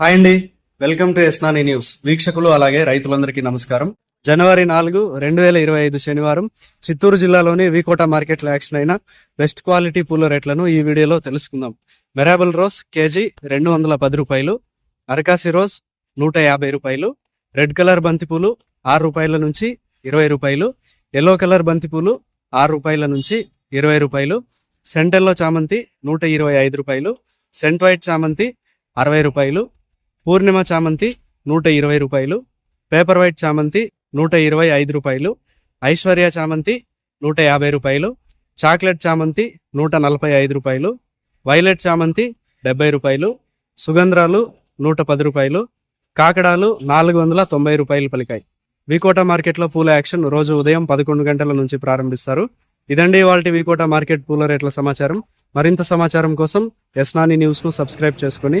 Hi అండి. Welcome to ఎస్నాని news. వీక్షకులు అలాగే రైతులందరికీ నమస్కారం. జనవరి నాలుగు రెండు వేల ఇరవై ఐదు శనివారం చిత్తూరు జిల్లాలోని వీకోట మార్కెట్లో యాక్షన్ అయిన బెస్ట్ క్వాలిటీ పూల రేట్లను ఈ వీడియోలో తెలుసుకుందాం. మెరాబుల్ రోజ్ కేజీ రెండు వందల పది రూపాయలు అరకాసి రోజ్ నూట యాభై రూపాయలు రెడ్ కలర్ బంతిపూలు ఆరు రూపాయల నుంచి ఇరవై రూపాయలు ఎల్లో కలర్ బంతిపూలు ఆరు రూపాయల నుంచి ఇరవై రూపాయలు సెంటెల్లో చామంతి నూట ఇరవై ఐదు రూపాయలు సెంట్ వైట్ చామంతి అరవై రూపాయలు పూర్ణిమ చామంతి నూట ఇరవై రూపాయలు పేపర్ వైట్ చామంతి నూట ఇరవై ఐదు రూపాయలు ఐశ్వర్య చామంతి నూట యాభై రూపాయలు చాక్లెట్ చామంతి నూట నలభై ఐదు రూపాయలు వైలెట్ చామంతి డెబ్బై రూపాయలు సుగంధ్రాలు నూట పది రూపాయలు కాకడాలు నాలుగు వందల తొంభై రూపాయలు పలికాయి. వికోట మార్కెట్లో పూల యాక్షన్ రోజు ఉదయం పదకొండు గంటల నుంచి ప్రారంభిస్తారు. ఇదండి వాళ్ళ వికోట మార్కెట్ పూల రేట్ల సమాచారం. మరింత సమాచారం కోసం ఎస్నాని న్యూస్ను సబ్స్క్రైబ్ చేసుకుని